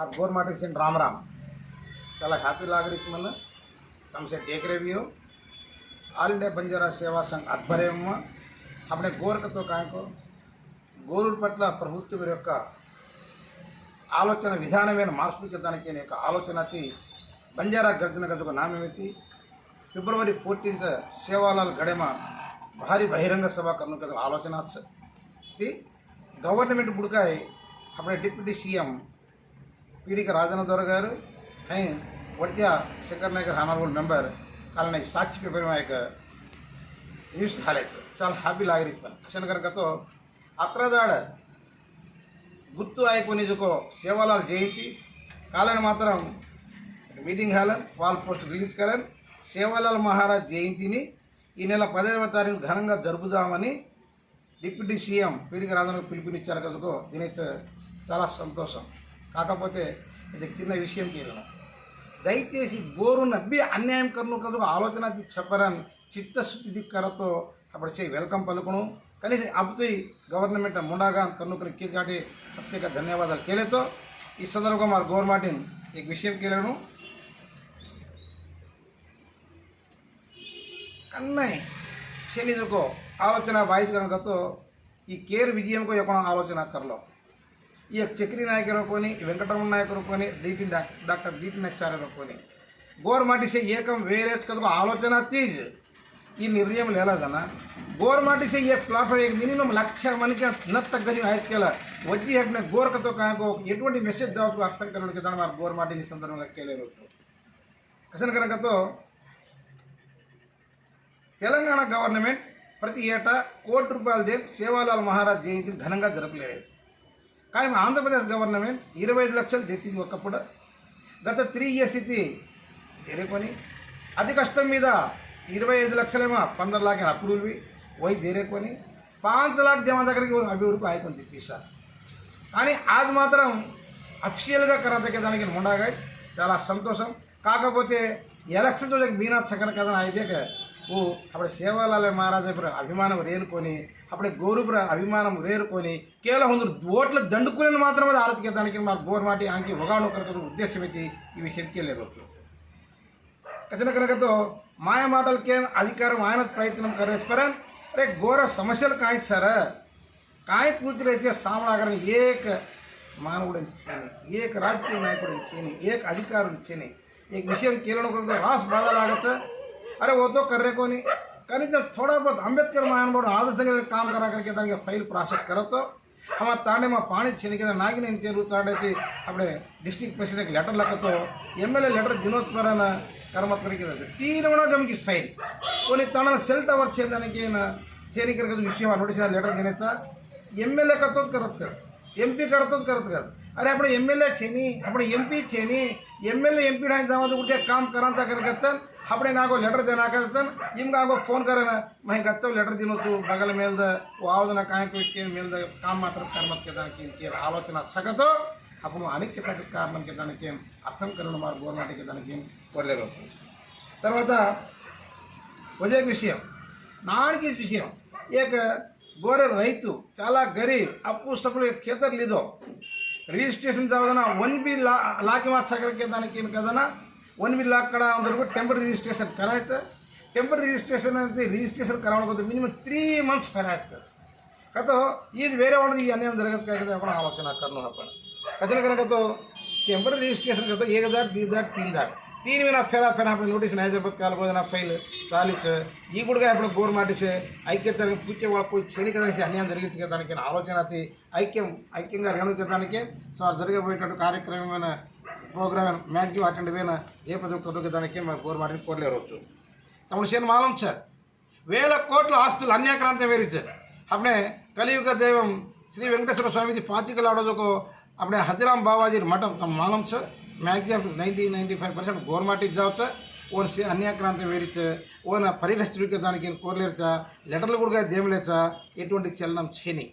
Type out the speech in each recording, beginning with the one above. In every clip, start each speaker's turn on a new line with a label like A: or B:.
A: गोर मट राम राम। चला हापी लागरी मन कम से देख रेव्यू आल डे बंजारा सेवा संघ आध्र्य अपने गोरक तो कायको गोर पट प्रभु आलोचना विधान मार्चदाने आलोचना थी। बंजारा गर्जन गज को नाम फिब्रवरी फोर्टीन सेवालाल गड़म भारी बहिंग सभा कर आलोचना थी। गवर्नमेंट बुड़का अपने डिप्यूटी सीएम పీడిక రాజనదొర గారు and Vadithya Shankar Naik honourable member వాళ్ళ సాక్షి పేపర్ నాయక్ న్యూస్ హాలైట్. చాలా హ్యాపీ లాగరిస్తాను కిషన్ కనుకతో అత్రదాడ గుర్తు ఆయకు జోకో సేవలాల్ జయంతి. కాలని మాత్రం మీటింగ్ హాలన్ వాల్ పోస్ట్ రిలీజ్ కాలని. సేవలాల్ మహారాజ్ జయంతిని ఈ నెల పదహైదవ తారీఖు ఘనంగా జరుపుదామని డిప్యూటీ సీఎం పీడిక రాజన్న పిలుపునిచ్చారు. కనుక దినేష్ చాలా సంతోషం. కాకపోతే ఇది చిన్న విషయం కేవలం. దయచేసి గోరు నబ్బి అన్యాయం కర్ణు కదుకు ఆలోచన చెప్పరన్ చిత్తశుద్ధి కరతో అప్పుడు చేయి వెల్కమ్ పలుకును. కనీసం అప్పుతీ గవర్నమెంట్ ముండాగా కన్నుకుని కీకాటి ప్రత్యేక ధన్యవాదాలు కేలేతో ఈ సందర్భంగా మా గవర్నమెంట్ ఈ విషయం కేలను కన్నై శనిజుకో ఆలోచన వాయిస్ కనుకతో ఈ కేర్ విజయంకో యొక్క ఆలోచన కర్లో. ಈ ಚಕ್ರಿ ನಾಯಕರೊಪ್ಪೋನಿ Venkataramana ನಾಯಕರೊಪ್ಪೋನಿ D T doctor D T ನಕ್ಸಾರರೊಪ್ಪೋನಿ ಗೋರ್ಮಾಟಿಸೆ ಏಕಂ ವೇರೇಜ್ ಕದಕ ಆಲೋಚನಾ ತೀಜ್ ಈ ನಿರ್ಯಮಲ್ ಹೇಳದನ ಗೋರ್ಮಾಟಿಸೆ ಏ ಪ್ಲಾಟ್ಫಾಮ್ ಏಕ ಮಿನಿಮಮ್ ಲಕ್ಷ ಮನಿಗೆ ನತ್ತ ಗಲಿ ಆಯ್ತು ಕೇಳ ಒಜ್ಜಿ ಹೆಗ್ನ ಗೋರ್ ಕತೋ ಕಾಗೋ ಎటువంటి మెసేజ్ దావుకు అర్థం కనుక దాని మరి గోర్మాటిని సందర్భంగా కేలేరు కసన కనుకతో తెలంగాణ గవర్నమెంట్ ప్రతి ఏటా కోటి రూపాయలదే సేవాలాల్ మహారాజ్ జయంతిని ఘనంగా జరపలేదు కానీ మన ఆంధ్రప్రదేశ్ గవర్నమెంట్ ఇరవై ఐదు లక్షలు తెచ్చింది ఒకప్పుడు. గత త్రీ ఇయర్స్ ఇది తెరేకొని అతి కష్టం మీద ఇరవై ఐదు లక్షలేమో పంద్రెండు లాఖ అప్రూవల్వి పోయి తెరేకొని పాంచ లాఖ దేవా దగ్గరికి అభివృద్ధి ఆయకొని తెప్పిస్తారు కానీ అది మాత్రం అఫిషియల్గా కరాతకే దానికి ఉండగా చాలా సంతోషం. కాకపోతే ఎలక్షన్ చూడక మీనా సగన్ కదా అయితే ఓ అప్పుడు సేవాలాల మహారాజ అభిమానం రేరుకొని అప్పుడే గోరుపుర అభిమానం రేరుకొని కేవలం ಒಂದು ಓಟ್ಲ ದಂಡುಕೂಲನ್ನು ಮಾತ್ರ ಅದು ಆರತಿಗೆ ದಾನಿಕೆ ಮಾರು ಬೋರ್ ಮಾಡಿ ಹಾಕಿ ಒಗಾಣೋಕರ ಉದ್ದೇಶವೆತ್ತಿ ఇవి శక్తిలేరొచ్చు కచిన కనుకతో మాయ మాటలకే అధికారం ఆయన ప్రయత్నం కరేస్తారా అరే ఘోర సమస్యలు కాయదు సారా? కాయ పూర్తిలో అయితే సామనాగరం ఏక మానవుడు చేయని ఏక రాజకీయ నాయకుడు చేయని ఏక అధికారులు చేయని ఏక విషయం కీలన రాస్ బాధలాగచ్చా? अरे वो तो कर रहे को नहीं कहने जब थोड़ा बहुत अम्बेडकर महानुभाव आदर्श नगर काम करा करके दानिक फाइल प्रासेस करो तो हम तांडे में पाणी छिनिकिन नागिन तेरू तांडेती अपने डिस्ट्रिक्ट प्रेसिडेंट लेटर लखतो एम एल ए लेटर दिनोत्परन कर्म करिके तीनवना गमकी फाइल कोली तांडा सेल टवर छेदानिके ना छेनिकर विषय नोटिस लेटर देण्याचा एम एल ए करतोच करत करत एम पी करतोच करत करत अरे आपण एम एल ए छेनी आपण एम छेनी ಎಮ್ ಎಲ್ ಎಂ ಪಿ ಡಾಂಗ್ काम करा करकत्तन तो अपने नागो लेटर देना करतन इमगा हमको फ़ोन करे मैं गत्तो लेटर दिनो तू तो बगल मेल द वाव तो ना काहे को इसके मेल काम मात्र कर मत के दान के आलोचना अच्छा अब अपन अनेक के तक कारण के दान के अर्थम करण मार गवर्नमेंट के दान के कोले తర్వాత ఒకే విషయం నాడికి విషయం ఏక గోరె రైతు చాలా గరీబ్ అప్పు సభలు కేతర్ లేదో ರಿಜಿಸ್ಟ್ರೇಷನ್ ಜಾಗನ ಒನ್ ಬಿ ಲಾ ಲಾಕಿ ಸಾಗರಕ್ಕೆ ದಾನಕ್ಕೆ ಏನು ಕದನ? ಒನ್ ಬಿ ಲಾಕ್ ಕಡ ಅಂದ್ರೂ ಟೆಂಪರ್ ರಿಜಿಸ್ಟ್ರೇಷನ್ ಕರ ಆಯ್ತು. ಟೆಂಪರ್ ರಿಜಿಸ್ಟ್ರೇಷನ್ ಅಂತ ರಿಜಿಸ್ಟ್ರೇಷನ್ ಕರಾವಣಕ್ಕೆ ಮಿನಿಮಮ್ ತ್ರೀ ಮಂತ್ಸ್ ಫೇರ್ ಆಗ್ತದೆ. ಕತೋ ಇದು ಬೇರೆ ಒಂದು ಈ ಅನ್ಯ ಜರಗತ್ಕಾಗ ಹಾಕೊಂಡು ಆಲೋಚನೆ ಕರ್ನು ಹಾಕೋಣ ಕಥನ ಕನಕತ್ತು ಟೆಂಪರ್ ರಿಜಿಸ್ಟ್ರೇಷನ್ ಕಥೋ ಏಕ ದಾಟ್ ದಿ ದಾಟ್ ತಿನ್ ದಾಟ್ तीन हजार तीन महिना फेरा फेरा आपण नोटीस नाही जर काल बोलना ఫైల్ చాలిచ్చు ఈ కూడా आपण గోర్ మాటిసే ఐక్యత పూచే వాళ్ళ పోయి చేని కదా అన్యాయం జరిగింది కదా దానికి ఆలోచన అది ఐక్యం ఐక్యంగా రేణుకడానికి సో జరగబోయేటట్టు కార్యక్రమమైన ప్రోగ్రామ్ మ్యాక్సిమం అటెండ్ పోయిన ఏ ప్రతి ఒక్కరికి దానికి మరి గోర్ మాటిని కోరలేరవచ్చు తమ చేను మాలం సార్ వేల కోట్ల ఆస్తులు అన్యాక్రాంతం వేరిచ్చు આપણે કલિયુગ દૈવમ શ્રી વેંકટેશ્વર સ્વામીજી પાતિકલ આડોકો આપણે હજરામ બાવાજી મઠમ તમે માલમ maximum ninety ninety five percent government ಇದ್ದಾವತ್ತ ಓನ್ ಸಿ అన్యాక్రాంతం వేడిచ ఓన పరిరక్షణకి దానికి ఏం కోరలేరుచ లెటర్లు కూడా దేమలేచ ఎటువంటి చలనం చేయని.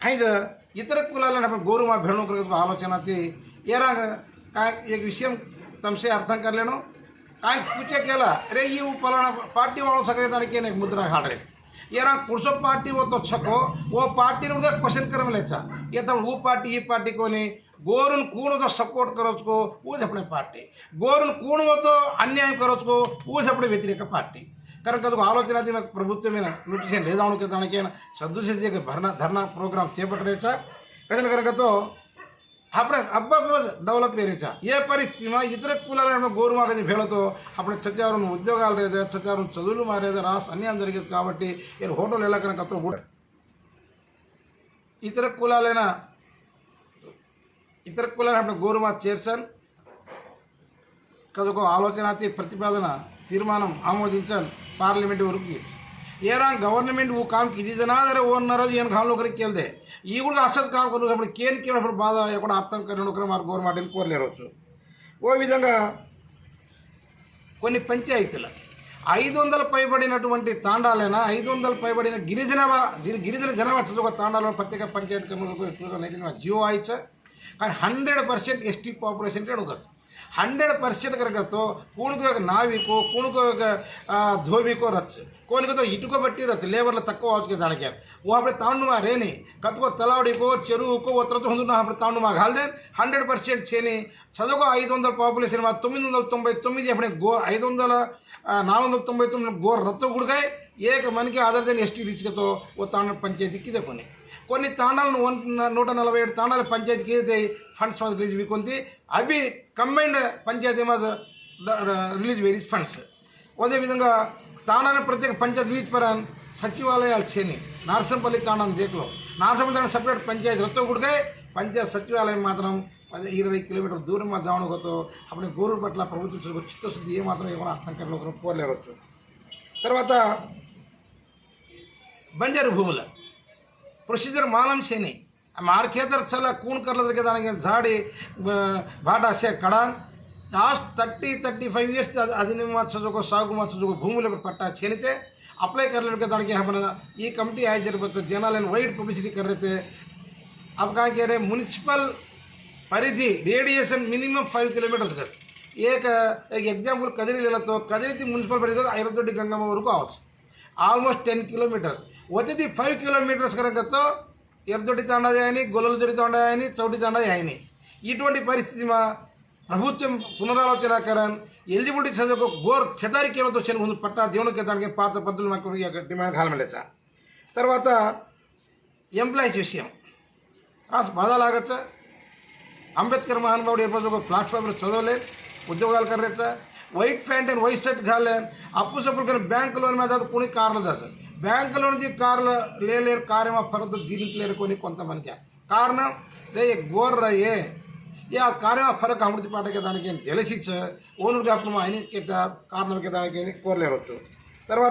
A: అయితే ఇతర కులాల గోరు మా బెణుకు ఆలోచన ఏరా ఈ విషయం తమసే అర్థం కర్లేను కాయ పూచేకేల రే ఈ పలానా పార్టీ వాళ్ళు సగరే దానికి నాకు ముద్ర హాడ్రే ఏరా కుర్సో పార్టీ ఓ తొచ్చకో ఓ పార్టీని కూడా క్వశ్చన్ కరమలేచా ఇతను ఊ పార్టీ ఈ పార్టీ కొని గోరును नहीं సపోర్ట్ कूण तो పార్టీ. గోరును उसको అన్యాయం अपने पार्टी వ్యతిరేక పార్టీ. కనుక అది ఆలోచన మాకు ప్రభుత్వమైన నోటిఫికేషన్ లేదా. అనుకే దానికైనా సద్దుశిజ భరణ ధర్నా ప్రోగ్రామ్ చేపట్టలేచా కదా కనుకతో అప్పుడే అబ్బా డెవలప్ ఏరేచా ఏ పరిస్థితి ఇతర కులాలైన గోరు మాకది భేళతో అప్పుడు చచ్చారు ఉద్యోగాలు లేదా చచ్చారు చదువులు మారేదా? రాస్ అన్యాయం జరిగేది కాబట్టి నేను హోటల్ వెళ్ళకనకతో కూడా ఇతర కులాలైన ఇతర కులాల గోరు మా చేర్చాను కదా ఒక ఆలోచన ప్రతిపాదన తీర్మానం ఆమోదించాను పార్లమెంట్ వరకు. ఏరా గవర్నమెంట్ ఓ కామ్కి ఇది జనాదరే ఓ అన్నారాజు ఈయన కాలంలో ఒకరికి వెళ్తే ఈ కూడా అసలు కాకుండా కేని కేనప్పుడు బాధ లేకుండా అర్థం కానీ ఒకరు మరి గోరు కోరలేరు ఓ విధంగా కొన్ని పంచాయతీలు. ఐదు వందల పైబడినటువంటి తాండాలైనా ఐదు వందల పైబడిన గిరిజన గిరిజన జనవసతి ఒక ప్రత్యేక పంచాయతీ కమిటీ జియో ఆయిచ్చా కానీ హండ్రెడ్ పర్సెంట్ ఎస్టీ పాపులేషన్ ఉంటుంది ಹಂಡ್ರೆಡ್ ಪರ್ಸೆಂಟ್ ಕರಗತ್ತು ಕೂಣಿಗೆ ఒక నావికో కూనుకో ఒక ధోబికో రచ్చు కోనికతో ఇటుక బట్టి రచ్చు లేబర్లు తక్కువ అవచ్చుకే దానికి ఓ అప్పుడు తాండుమా రేని కత్తుకో తలాడికో చెరువుకో ఉత్తరతో హుందున్నా అప్పుడు తాండుమా గాల్దే హండ్రెడ్ పర్సెంట్ చేని చదువుకో ఐదు వందల పాపులేషన్ మా తొమ్మిది వందల తొంభై తొమ్మిది అప్పుడే గో ఐదు వందల నాలుగు వందల తొంభై తొమ్మిది గోర్ రత్త గుడికాయ ఏక మనకి ఆధారిత ఎస్టీ రీచ్తో ఓ తాండ పంచాయతీకి ఇదే కొన్ని కొన్ని తాండాలను నూట నలభై ఏడు తాండాలు పంచాయతీకి ఏదైతే ఫండ్స్ రిలీజ్ కొంది అవి కంబైన్డ్ పంచాయతీ రిలీజ్ వేరీస్ ఫండ్స్ అదే విధంగా తాండాన్ని ప్రత్యేక పంచాయతీ వీచ్ పరా సచివాలయాలు చేయని నార్సంపల్లి తాండాన్ని దేకలో నార్సంపల్లి తాండ సపరేట్ పంచాయతీ రొత్త కూడికే పంచాయత్ సచివాలయం మాత్రం పది ఇరవై కిలోమీటర్ల దూరం మా జావనగతో అప్పుడు గోరు పట్ల ప్రభుత్వం చిత్తశుద్ధి ఏమాత్రం ఏమైనా అర్థం కరలో పోలేవచ్చు తర్వాత బంజారు భూములు. ಪ್ರೊಸೀಜರ್ ಮಾಲಾಂಶೇನಿ ಮಾರ್ಕೇದರ್ ಸಲ ಕೂನ್ ಕರ್ಲದಕ್ಕೆ ನನಗೆ ಜಾಡಿ ಬಾಟಾಶೆ ಕಡಾನ್ last thirty thirty five years అది మార్చకు సాగు మార్చకు భూములకు పట్టా చేనితే అప్లై కర్లేక దానికి ఏమన్నా ఈ కమిటీ ఆయ జరుగుతుంది జనాలని వైడ్ పబ్లిసిటీ కర్రైతే అప్పుడు మున్సిపల్ పరిధి రేడియేషన్ మినిమం ఫైవ్ కిలోమీటర్స్ కదా. ఏక ఎగ్జాంపుల్ కదిరి కదిరితి మున్సిపల్ పరిధి ఐరదొడ్డి గంగమ్మ వరకు అవచ్చు ఆల్మోస్ట్ టెన్ కిలోమీటర్స్ వచ్చేది ఫైవ్ కిలోమీటర్స్ కనుకతో ఎర్రదొడ్డి తాండా అని గొల్లలదొడ్డి తాండా అని చౌటి తాండా ఇటువంటి పరిస్థితి మా ప్రభుత్వం పునరాలోచన కరన్ ఎలిజిబిలిటీ చదువుకు గోర్ ఖెదారి కేవలతో చెను ముందు పట్టా దేవుని కేదానికి పాత పద్ధతులు మాకు డిమాండ్ కాలం సార్. తర్వాత ఎంప్లాయీస్ విషయం. రాసి బాధలాగచ్చా అంబేద్కర్ మహానుభావుడు ఏర్పడిన ఒక ప్లాట్ఫామ్లో చదవలే ఉద్యోగాలు కర్రేచ్చా white pant white shirt couple को बैंक लोन कोई कार बैंक लोन कार ले लेर कार फरद जीन लेरको मन के कारण रे गोर्र ये ये कार्य फर अमृति पाट के दाने के ओनर आईन कारण दाने के कोर लेर तरवा